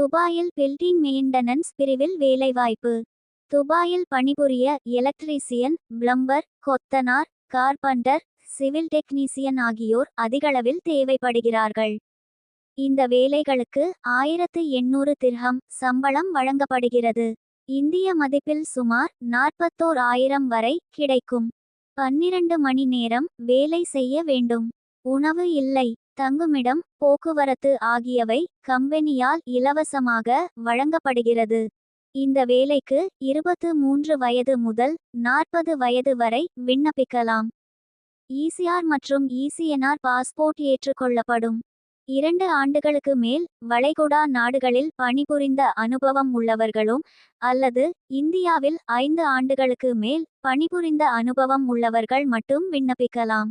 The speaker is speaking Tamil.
துபாயில் பில்டிங் மெயின்டனன்ஸ் பிரிவில் வேலைவாய்ப்பு. துபாயில் பணிபுரிய எலக்ட்ரீசியன் பிளம்பர் கொத்தனார் கார்பண்டர் சிவில் டெக்னீசியன் ஆகியோர் அதிகளவில் தேவைப்படுகிறார்கள். இந்த வேலைகளுக்கு ஆயிரத்து எண்ணூறு திர்ஹம் சம்பளம் வழங்கப்படுகிறது. இந்திய மதிப்பில் சுமார் நாற்பத்தோர் ஆயிரம் வரை கிடைக்கும். பன்னிரண்டு மணி நேரம் வேலை செய்ய வேண்டும். உணவு இல்லை. தங்குமிடம் போக்குவரத்து ஆகியவை கம்பெனியால் இலவசமாக வழங்கப்படுகிறது. இந்த வேலைக்கு இருபத்து மூன்று வயது முதல் நாற்பது வயது வரை விண்ணப்பிக்கலாம். ஈசிஆர் மற்றும் இசிஎன்ஆர் பாஸ்போர்ட் ஏற்றுக்கொள்ளப்படும். இரண்டு ஆண்டுகளுக்கு மேல் வளைகுடா நாடுகளில் பணிபுரிந்த அனுபவம் உள்ளவர்களும் அல்லது இந்தியாவில் ஐந்து ஆண்டுகளுக்கு மேல் பணிபுரிந்த அனுபவம் உள்ளவர்கள் மட்டும் விண்ணப்பிக்கலாம்.